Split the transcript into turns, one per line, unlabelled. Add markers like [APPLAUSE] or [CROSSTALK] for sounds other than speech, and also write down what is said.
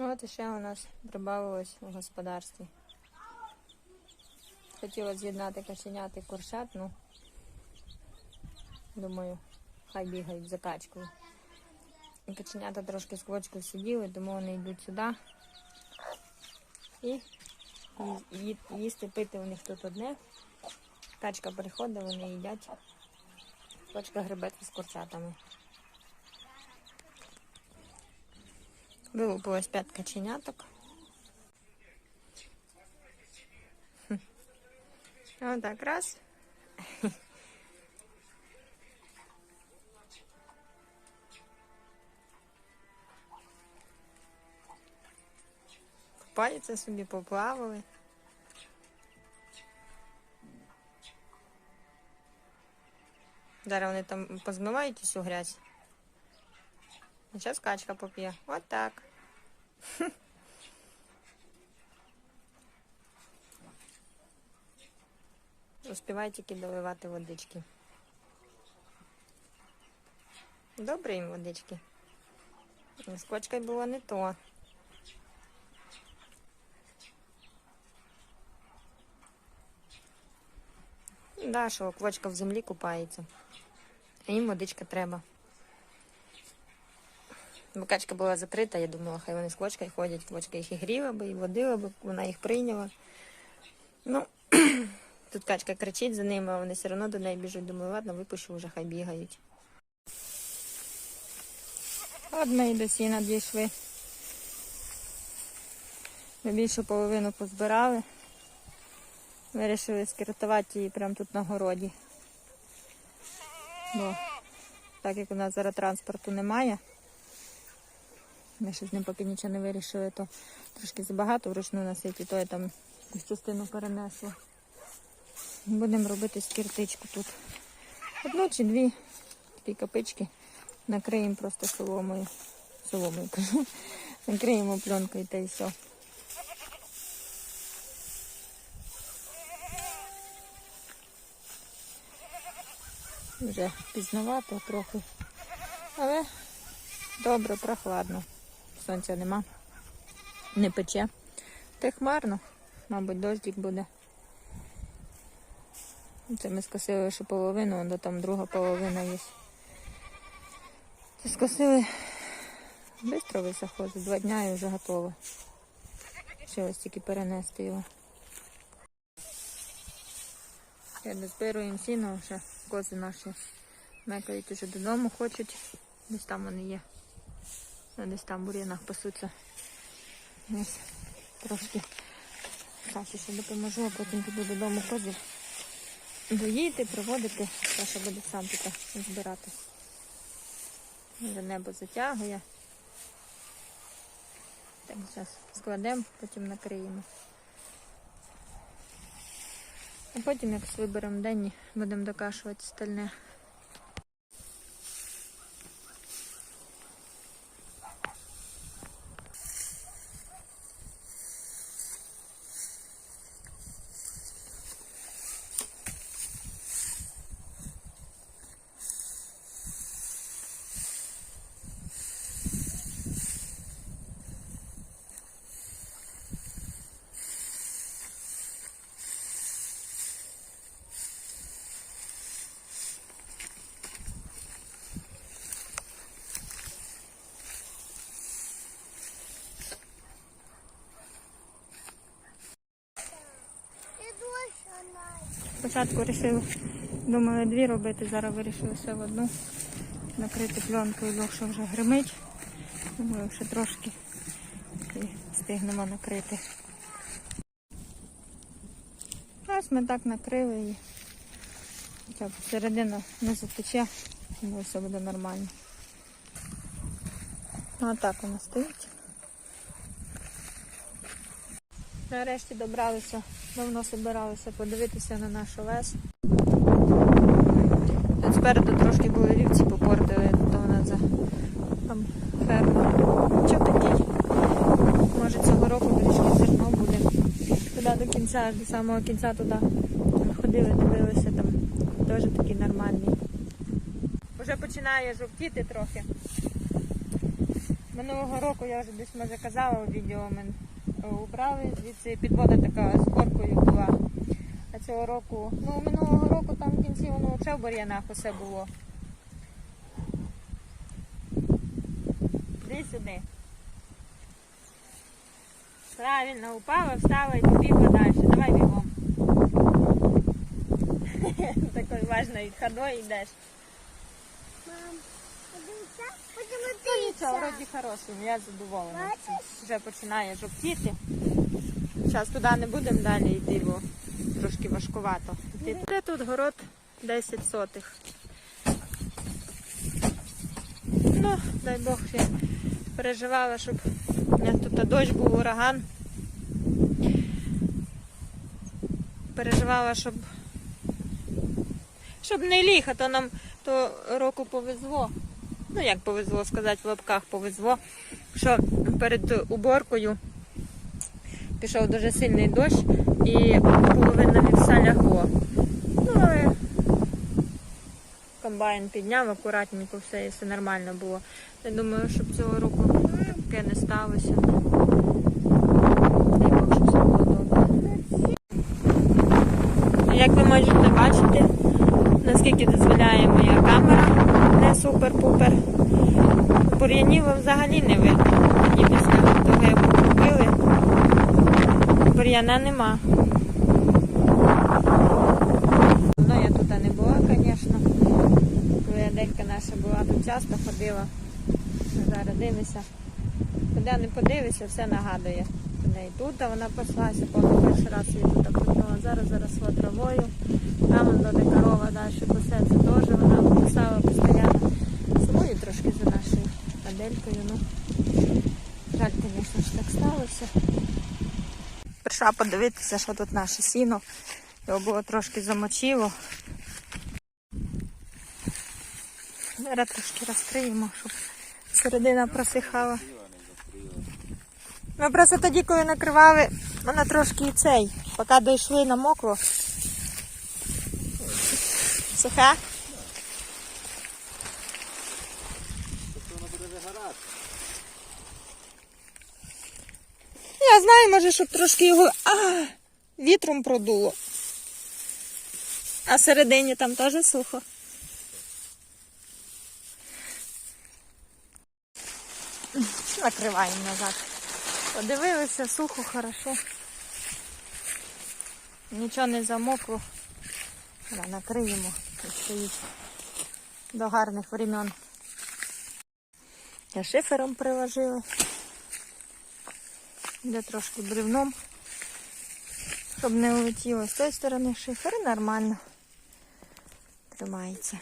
Ну, от ще у нас прибавилось у господарстві. Хотіла з'єднати каченят і курчат, ну думаю, хай бігають за качкою. І каченята трошки з квочкою сиділи, тому вони йдуть сюди. І їсти, пити у них тут одне. Качка приходить, вони їдять. Квочка гребеться з курчатами. Вилупилось п'ять каченяток. Хм. Отак раз. Купаються собі, поплавали. Зараз вони там позмивають усю грязь. І зараз качка поп'є. От так. Успівай тільки доливати водички. Добре їм водички. З кочкою було не то. Да, що квочка в землі купається. А їм водичка треба. Бо качка була закрита, я думала, хай вони з квочкою ходять, квочка їх і гріла би, і водила би, вона їх прийняла. Ну, [CLEARS THROAT] тут качка кричить за ними, а вони все одно до неї біжуть. Думаю, ладно, випущу, вже хай бігають. Ми і до сіна дійшли. Ми більшу половину позбирали. Вирішили скіртувати її прямо тут на городі. Бо так як у нас зараз транспорту немає, ми ще з ним поки нічого не вирішили, то трошки забагато вручну носити, то я там якусь частину перенесла. Будемо робити скіртичку тут. Одну чи дві такі капички. Накриємо просто соломою. Соломою кажу. Накриємо пленкою та й все. Вже пізновато трохи. Але добре, прохладно. Сонця нема. Не пече. Та хмарно. Мабуть, дощик буде. Це ми скосили лише половину, а там друга половина є. Це скосили швидко висохло, за два дня і вже готово. Ще ось тільки перенести його. Я дозбируємо сіно, вже кози наші мекають уже додому, хочуть. Десь там вони є. Десь там в бур'янах пасуться. Ось трошки Саші ще допоможу, а потім піду додому козів. Доїти, проводити, Саша буде сам тут збирати. Вже небо затягує. Так, зараз складемо, потім накриємо. А потім якось виберемо день, будемо докашувати стальне. Спочатку вирішили, думали дві робити, зараз вирішили все в одну. Накрити пленкою, що вже гримить. Думаю, ще трошки і встигнемо накрити. Ось ми так накрили і хоча б середина не затече, думаю, все буде нормально. Ну, Отак вона стоїть. Нарешті добралися, давно збиралися подивитися на наш овес. Тут спереду трошки були рівці попортили, то вона за там ферма. Що такий? Може цього року трішки зерно буде. Туди до кінця, до самого кінця туди ходили, дивилися там. Теж такий нормальний. Вже починає жовтіти трохи. Минулого року я вже десь може казала у відео убрали звідси підвода така з коркою була. А цього року, ну минулого року там в кінці воно взагалі в бур'янах усе було. Іди сюди. Правильно, упала, встала і побігла далі. Давай бігом. [LAUGHS] Такою важною ходою йдеш.
Мам,
Ну нічого, вроді хороший, я задоволена. Вже починає жовтіти. Зараз туди не будемо далі йти, бо трошки важкувато. Де тут город 10 сотих. Ну, дай Бог, я переживала, щоб у мене тут дощ був ураган. Переживала, щоб щоб не ліг, а то нам то року повезло. Ну як повезло сказати, в лапках повезло, що перед уборкою пішов дуже сильний дощ і половина вівса лягло. Ну, але комбайн підняв акуратненько все, і все нормально було. Я думаю, щоб цього року таке не сталося. Дай Бог, все було добре. Як ви можете бачити, наскільки дозволяє моя камера, супер-пупер. Бур'янів взагалі не видно. І після того, як купили, бур'яна нема. Ну, я тут не була, звісно. Коли Аделька наша була, тут часто ходила. Зараз дивися. Куди не подивишся, все нагадує. І тут вона паслася, коли перший раз її тут придбала. Зараз заросло травою. Там де корова далі пасеться теж вона писала постійно. Сумую трошки за нашою Аделькою. Ну, жаль, звісно ж так сталося. Прийшла подивитися, що тут наше сіно. Його було трошки замочило. Зараз трошки розкриємо, щоб середина просихала. Ми просто тоді, коли накривали, вона трошки і цей, поки дійшли намокло. Сухе? Я знаю, може, щоб трошки його а, вітром продуло. А всередині там теж сухо. Накриваємо назад. Подивилися, сухо, хорошо. Нічого не замокло. Накриємо. Стоїть до гарних времен. Я шифером приложила. Де трошки бревном, щоб не улетіло. З тої сторони шифер нормально тримається.